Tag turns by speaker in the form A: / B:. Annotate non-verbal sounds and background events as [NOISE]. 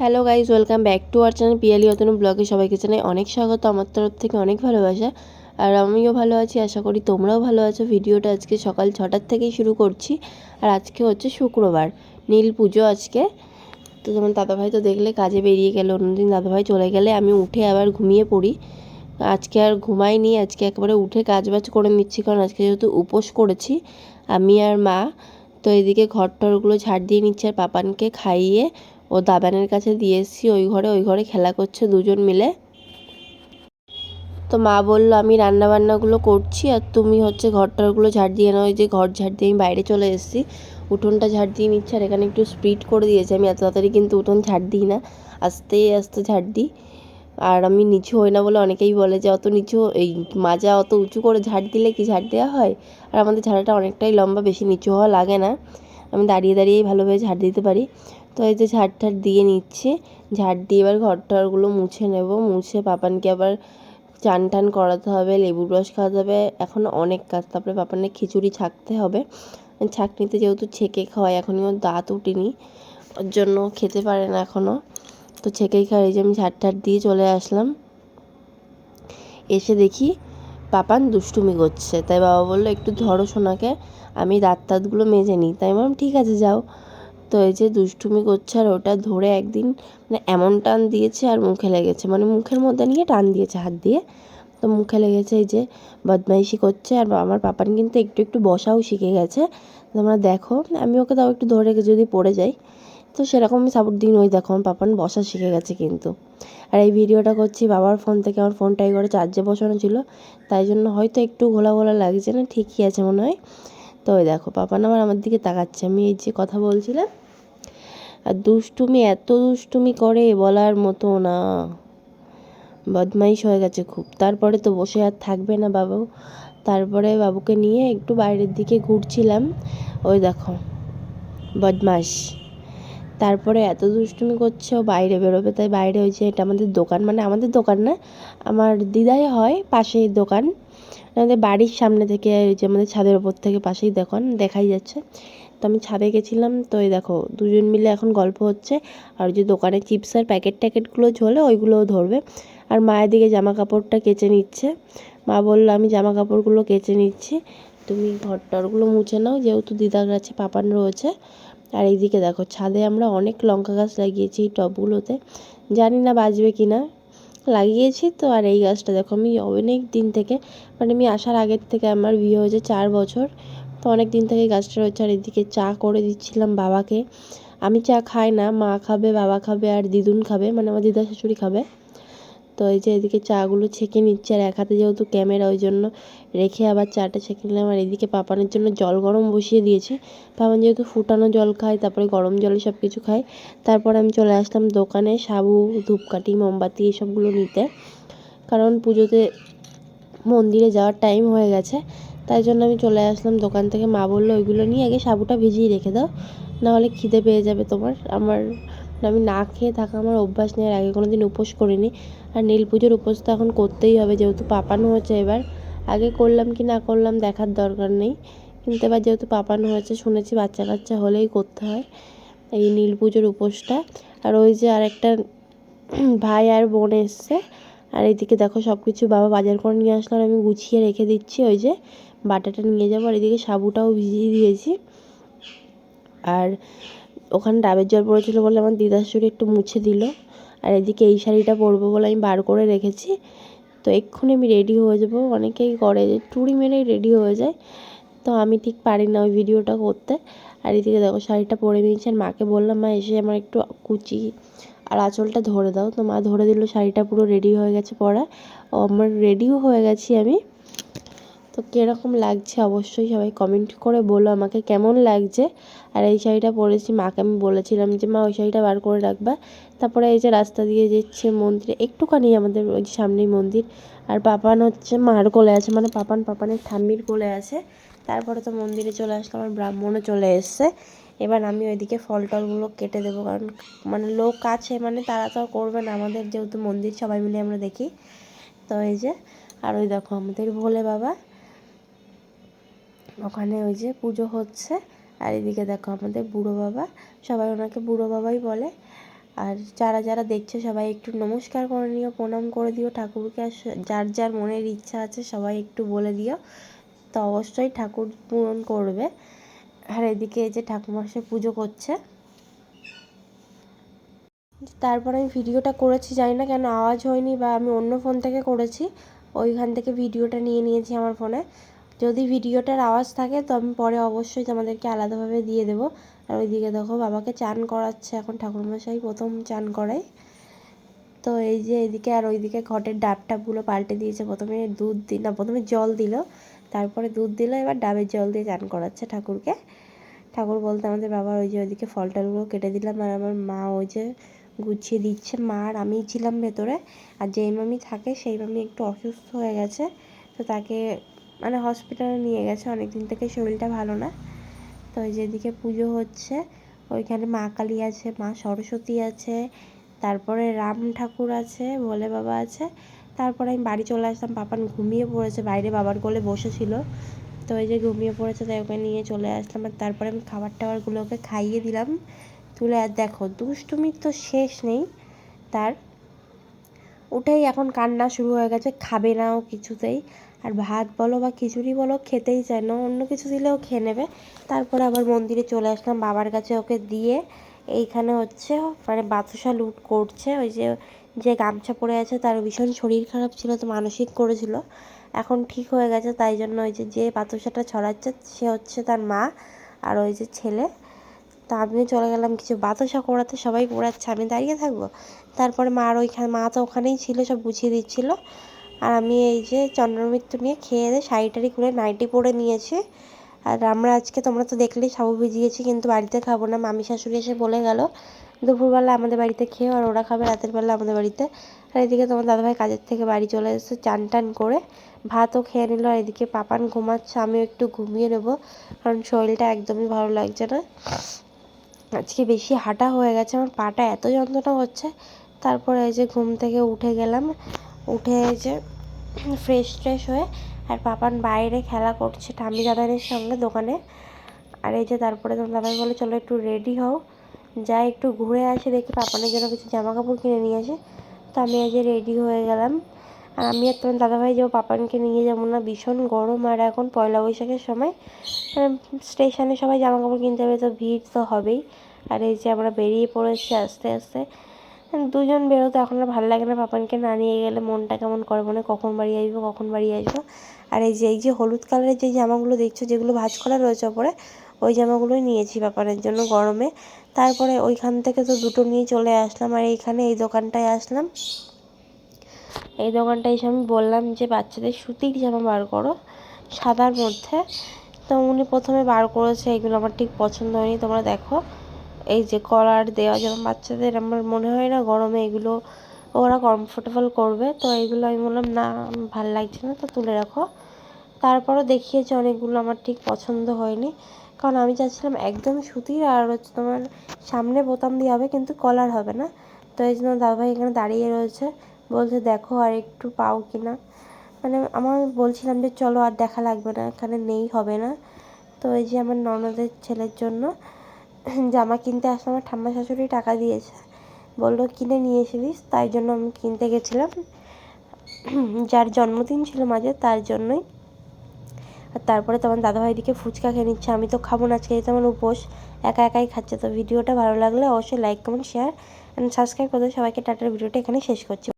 A: Hello guys welcome back to our channel Piyali Atanu ব্লগে সবাইকে জানাই অনেক স্বাগত আমার তরফ থেকে অনেক ভালোবাসা। আর আমিও ভালো আছি, আশা করি তোমরাও ভালো আছো। ভিডিওটা আজকে সকাল ছটার থেকেই শুরু করছি। আর আজকে হচ্ছে শুক্রবার, নীল পুজো আজকে। তো যেমন দাদাভাই তো দেখলে কাজে বেরিয়ে গেল, অন্যদিন দাদাভাই চলে গেলে আমি উঠে আবার ঘুমিয়ে পড়ি। আজকে আর ঘুমাইনি, আজকে একেবারে উঠে কাজ বাজ করে নিচ্ছি, কারণ আজকে যেহেতু উপোস করেছি, আমি আর মা, তো এদিকে ঘর টরগুলো ঝাড় দিয়ে নিচ্ছে আর পাপানকে খাইয়ে ও দাবানের কাছে দিয়ে এসেছি, ওই ঘরে ওই ঘরে খেলা করছে দুজন মিলে। তো মা বলল, আমি রান্না বান্নাগুলো করছি আর তুমি হচ্ছে ঘরটারগুলো ঝাড় দিয়ে নাও। যে ঘর ঝাড় দিয়ে আমি বাইরে চলে এসেছি। উঠোনটা ঝাড় দিয়ে নিচ্ছে আর এখানে একটু স্পিড করে দিয়েছে। আমি এত তাড়াতাড়ি কিন্তু উঠোন ঝাড় দিই না, আস্তে আস্তে ঝাড় দিই। আর আমি নিচু হই না বলে অনেকেই বলে যে, অত নিচু, এই মাজা অত উঁচু করে ঝাড় দিলে কি ঝাড় দেওয়া হয়? আর আমাদের ঝাড়াটা অনেকটাই লম্বা, বেশি নিচু হওয়া লাগে না। আমি দাঁড়িয়ে দাঁড়িয়েই ভালোভাবে ঝাড় দিতে পারি। তো এই যে ঝাড় ঠাড় দিয়ে নিচ্ছি। ঝাড় দিয়ে এবার ঘর টরগুলো মুছে নেব। মুছে পাপানকে আবার চান টান করাতে হবে, লেবুর রস খাওয়াতে হবে। এখন অনেক কাজ, তারপরে পাপানের খিচুড়ি ছাকতে হবে। ছাকনিতে যেহেতু ছেঁকে খাওয়াই, এখনই ওর দাঁত উঠিনি, ওর জন্য খেতে পারে না এখনও তো ছেঁকেই খাওয়াই যে আমি ঝাড় ঠাড় দিয়ে চলে আসলাম। এসে দেখি পাপান দুষ্টুমি করছে। তাই বাবা বলল, একটু ধরো সোনাকে, আমি দাঁত তাঁতগুলো মেজে নিই। তাই বললাম, ঠিক আছে, যাও। তো এই যে দুষ্টুমি করছে আর ওটা ধরে একদিন মানে এমন টান দিয়েছে আর মুখে লেগেছে। মানে মুখের মধ্যে নিয়ে টান দিয়েছে হাত দিয়ে। তো মুখে লেগেছে এই যে বদমাইশি করছে আর আমার পাপান কিন্তু একটু একটু বসাও শিখে গেছে। তোমরা দেখো, আমি ওকে তাও একটু ধরে যদি পড়ে যাই, তো সেরকমই সাপোর্ট দিন ওই দেখো, আমার পাপান বসা শিখে গেছে কিন্তু। আর এই ভিডিওটা করছি বাবার ফোন থেকে, আমার ফোনটা এই ঘরে চার্জে বসানো ছিল। তাই জন্য হয়তো একটু ঘোলা ঘোলা লাগছে না, ঠিকই আছে মনে হয়। তো ওই দেখো পাপান আমার আমার দিকে তাকাচ্ছে। আমি এই যে কথা বলছিলাম, আর দুষ্টুমি, এত দুষ্টুমি করে বলার মতো না। বদমাইশ হয়ে গেছে খুব। তারপরে তো বসে আর থাকবে না বাবু। তারপরে বাবুকে নিয়ে একটু বাইরের দিকে ঘুরছিলাম। ওই দেখো বদমাস তারপরে এত দুষ্টুমি করছে, ও বাইরে বেরোবে, তাই বাইরে হয়েছে এটা আমাদের দোকান। মানে আমাদের দোকান না, আমার দিদাই হয় পাশেই দোকান। আমাদের বাড়ির সামনে থেকে ওই যে আমাদের ছাদের ওপর থেকে পাশেই দোকান দেখাই যাচ্ছে। তো আমি ছাদে গেছিলাম, তো এই দেখো, দুজন মিলে এখন গল্প হচ্ছে। আর যে দোকানে চিপসের প্যাকেট ট্যাকেটগুলো ঝোলে, ওইগুলোও ধরবে। আর মায়ের দিকে জামা কাপড়টা কেচে নিচ্ছে। মা বলল, আমি জামা কাপড়গুলো কেচে নিচ্ছি। তুমি ঘর টরগুলো মুছে নাও, যেহেতু দিদার কাছে পাপান রয়েছে। আর এইদিকে দেখো, ছাদে আমরা অনেক লঙ্কা গাছ লাগিয়েছি এই টবগুলোতে। জানি না বাজবে কি না লাগিয়েছি। তো আর এই গাছটা দেখো, আমি অনেক দিন থেকে মানে আমি আসার আগের থেকে আমার বিয়ে হয়েছে চার বছর। তো অনেক দিন থেকে গাছটা রয়েছে আর এদিকে চা করে দিচ্ছিলাম বাবাকে। আমি চা খাই না, মা খাবে, বাবা খাবে আর দিদুন খাবে মানে আমার দিদা শাশুড়ি খাবে। তো এই যে এদিকে চাগুলো ছেঁকে নিচ্ছে আর এক হাতে যেহেতু ক্যামেরা, ওই জন্য রেখে আবার চাটা ছেঁকে নিলাম। আর এদিকে পাপানের জন্য জল গরম বসিয়ে দিয়েছি। পাপান যেহেতু ফুটানো জল খায় তারপরে গরম জলে সব কিছু খায় তারপর আমি চলে আসলাম দোকানে সাবু, ধূপকাঠি, মোমবাতি এসবগুলো নিতে। কারণ পুজোতে মন্দিরে যাওয়ার টাইম হয়ে গেছে। তাই জন্য আমি চলে আসলাম দোকান থেকে। মা বলল, ওইগুলো নিয়ে আগে সাবুটা ভিজিয়ে রেখে দাও, নাহলে খিদে পেয়ে যাবে তোমার। আমার, আমি না খেয়ে থাকা আমার অভ্যাস নেই। আর আগে কোনো দিন উপোস করিনি। আর নীল পুজোর উপোস তো এখন করতেই হবে, যেহেতু পাপানো হয়েছে এবার। আগে করলাম কি না করলাম দেখার দরকার নেই। কিন্তু এবার যেহেতু পাপানো হয়েছে, শুনেছি বাচ্চা কাচ্চা হলেই করতে হয় এই নীল পুজোর উপোসটা। আর ওই যে আরেকটা ভাই আর বোন এসছে, আর এইদিকে দেখো সব কিছু বাবা বাজার করে নিয়ে আসলো, আর আমি গুছিয়ে রেখে দিচ্ছি, ওই যে বাটাটা নিয়ে যাব, আর এদিকে সাবুটাও ভিজিয়ে দিয়েছি। আর ওখানে ডাবের জল পড়েছিলো বলে আমার দিদার শাশুড়ি একটু মুছে দিল। আর এদিকে এই শাড়িটা পরবো বলে আমি বার করে রেখেছি। তো এক্ষুনি আমি রেডি হয়ে যাব। অনেকেই করে যে টুড়ি মেরেই রেডি হয়ে যায়। তো আমি ঠিক পারি না ওই ভিডিওটা করতে। আর এদিকে দেখো শাড়িটা পরে নিয়েছি আর মাকে বললাম, মা, এসে আমার একটু কুচি আর আঁচলটা ধরে দাও। তো মা ধরে দিল, শাড়িটা পুরো রেডি হয়ে গেছে পরা। ও আমার রেডিও হয়ে গেছি আমি। তো কীরকম লাগছে অবশ্যই সবাই কমেন্ট করে বলো আমাকে কেমন লাগছে। আর এই শাড়িটা পরেছি, মাকে আমি বলেছিলাম যে, মা, ওই শাড়িটা বার করে রাখবা। তারপরে এই যে রাস্তা দিয়ে যাচ্ছে মন্দিরে, একটুখানি আমাদের ওই যে সামনেই মন্দির। আর পাপান হচ্ছে, মার কোলে আছে মানে পাপান পাপানের ঠাম্মির কোলে আছে। তারপরে তো মন্দিরে চলে আসলো আমার ব্রাহ্মণও চলে এসছে। এবার আমি ওইদিকে ফল টলগুলো কেটে দেবো, কারণ মানে লোক আছে মানে তারা তো করবে না। আমাদের যেহেতু মন্দির, সবাই মিলে আমরা দেখি। তো এই যে, আর ওই দেখো আমাদের ভোলে বাবা। ওখানে ওই যে পুজো হচ্ছে। আর এদিকে দেখো আমাদের বুড়ো বাবা, সবাই ওনাকে বুড়ো বাবাই বলে। আর যারা যারা দেখছে সবাই একটু নমস্কার করে নিও, প্রণাম করে দিও। ঠাকুরকে আর যার যার মনের ইচ্ছা আছে সবাই একটু বলে দিও। তো অবশ্যই ঠাকুর পূরণ করবে। আর এদিকে এই যে ঠাকুমাসে পুজো করছে। তারপর আমি ভিডিওটা করেছি, জানি না কেন আওয়াজ হয়নি বা আমি অন্য ফোন থেকে করেছি। ওইখান থেকে ভিডিওটা নিয়ে নিয়েছি আমার ফোনে যদি ভিডিওটার আওয়াজ থাকে, তো আমি পরে অবশ্যই তোমাদেরকে আলাদাভাবে দিয়ে দেবো। আর ওইদিকে দেখো, বাবাকে চান করাচ্ছে এখন, ঠাকুরমশাই প্রথম চান করায় তো এই যে এদিকে আর ওইদিকে ঘটের ডাব টাবগুলো পাল্টে দিয়েছে। প্রথমে দুধ দিল না, প্রথমে জল দিল, তারপরে দুধ দিল, এবার ডাবের জল দিয়ে চান করাচ্ছে ঠাকুরকে। ঠাকুর বলতে আমাদের বাবার ওই যে ওইদিকে ফল টলগুলো কেটে দিলাম, আর আমার মা ওই যে গুছিয়ে দিচ্ছে। মা আর আমিই ছিলাম ভেতরে, আর যেই মামি থাকে, সেই মামি একটু অসুস্থ হয়ে গেছে, তো তাকে মানে হসপিটালে নিয়ে গেছে। অনেক দিন থেকে শরীরটা ভালো না। তো যেদিকে পুজো হচ্ছে, ওইখানে মা কালী আছে, মা সরস্বতী আছে, তারপরে রাম ঠাকুর আছে, ভোলে বাবা আছে। তারপরে আমি বাড়ি চলে আসলাম পাপান ঘুমিয়ে পড়েছে, বাইরে বাবার কোলে বসেছিল। তো ওই যে ঘুমিয়ে পড়েছে, তাই ওকে নিয়ে চলে আসলাম। আর তারপরে আমি খাবার টাবারগুলো ওকে খাইয়ে দিলাম। তুলে আর দেখো, দুষ্টুমির তো শেষ নেই। তার উঠেই এখন কান্না শুরু হয়ে গেছে, খাবে না ও কিছুতেই। আর ভাত বলো বা খিচুড়ি বলো, খেতেই চায় না। অন্য কিছু দিলেও খেয়ে নেবে। তারপরে আবার মন্দিরে চলে আসলাম। বাবার কাছে ওকে দিয়ে এইখানে হচ্ছে মানে বাতাসা লুট করছে। ওই যে যে গামছা পরে আছে, তার ভীষণ শরীর খারাপ ছিল, তো মানসিক করেছিল। এখন ঠিক হয়ে গেছে, তাই জন্য ওই যে যে বাতাসাটা ছড়াচ্ছে, সে হচ্ছে তার মা আর ওই যে ছেলে। তা আমিও চলে গেলাম কিছু বাতাসা করাতে, সবাই পড়াচ্ছে, আমি দাঁড়িয়ে থাকব? তারপরে মার ওইখানে, মা তো ওখানেই ছিল, সব গুছিয়ে দিচ্ছিল। আর আমি এই যে চন্দ্রমৃত্যু নিয়ে খেয়ে দিয়ে শাড়ি টাড়ি খুলে নাইটি পরে নিয়েছি। আর আমরা আজকে তোমরা তো দেখলেই সাবু ভিজিয়েছি, কিন্তু বাড়িতে খাব না। মামি শাশুড়ি এসে বলে গেল, দুপুরবেলা আমাদের বাড়িতে খেয়ে আর ওরা খাবে, রাতের বেলা আমাদের বাড়িতে। আর এদিকে তোমার দাদাভাই কাজের থেকে বাড়ি চলে এসেছে চান টান করে। ভাতও খেয়ে নিল, আর এদিকে পাপান ঘুমাচ্ছে, আমিও একটু ঘুমিয়ে নেব, কারণ শরীরটা একদমই ভালো লাগছে না। আজকে বেশি হাঁটা হয়ে গেছে, আমার পাটা এত যন্ত্রণা হচ্ছে। তারপরে এই যে ঘুম থেকে উঠে গেলাম উঠে যে ফ্রেশ ট্রেশ হয়ে, আর পাপান বাইরে খেলা করছে ঠাম্মি দাদানের সঙ্গে দোকানে। আর এই যে তারপরে তোমার দাদাই বলে, চলো একটু রেডি হও যাই একটু ঘুরে আসি, দেখি পাপানের জন্য কিছু জামা কাপড় কিনে নিয়ে আসে। তো আমি এই যে রেডি হয়ে গেলাম। আর আমি আর তোমার দাদাভাই যাব পাপানকে নিয়ে যাব না, ভীষণ গরম। আর এখন পয়লা বৈশাখের সময় স্টেশনে সবাই জামা কাপড় কিনতে হবে তো ভিড় তো হবেই। আর এই যে আমরা বেরিয়ে পড়েছি আস্তে আস্তে দুজন বেরোতে, এখন আর ভালো লাগে না পাপানকে না নিয়ে গেলে মনটা কেমন করে মনে কখন বাড়ি আসব, কখন বাড়ি আসব। আর এই যে এই যে হলুদ কালারের যে জামাগুলো দেখছ, যেগুলো ভাঁজ করা রয়েছে ওপরে, ওই জামাগুলোই নিয়েছি পাপানের জন্য গরমে। তারপরে ওইখান থেকে তো দুটো নিয়ে চলে আসলাম, আর এইখানে এই দোকানটায় আসলাম। এই দোকানটায় এসে আমি বললাম যে, বাচ্চাদের সুতির জামা বার করো, সাদার মধ্যে। তো উনি প্রথমে বার করেছে, এগুলো আমার ঠিক পছন্দ হয়নি, তোমরা দেখো। এই যে কলার দেওয়া, যেমন বাচ্চাদের আমার মনে হয় না গরমে এগুলো ওরা কমফোর্টেবল করবে, তো এইগুলো আমি বললাম, না, ভালো লাগছে না, তো তুলে রাখো। তারপরও দেখিয়েছে অনেকগুলো আমার ঠিক পছন্দ হয়নি। কারণ আমি চাচ্ছিলাম একদম সুতির, আর হচ্ছে তোমার সামনে বোতাম দিয়ে হবে, কিন্তু কলার হবে না। তো এই জন্য দাদাভাই এখানে দাঁড়িয়ে রয়েছে, বলছে, দেখো আর একটু পাও কি না? মানে আমার বলছিলাম যে, চলো, আর দেখা লাগবে না, এখানে নেই, হবে না। তো এই যে আমার ননদের ছেলের জন্য [CLEARS THROAT] জামা কিনতে আসলে আমার ঠাম্মা শাশুড়ি টাকা দিয়েছে। বলল, কিনে নিয়ে এসেছিস? তাই জন্য আমি কিনতে গেছিলাম। [CLEARS THROAT] যার জন্মদিন ছিল মাঝে, তার জন্যই। আর তারপরে তোমার দাদাভাই দিকে ফুচকা খেয়ে নিচ্ছে। আমি তো খাব না, আজকে যেহেতু আমার উপোস। একা একাই খাচ্ছে। তো ভিডিওটা ভালো লাগলে অবশ্যই like comment share and subscribe করে সবাইকে টাটার ভিডিওটা এখানে শেষ করছি।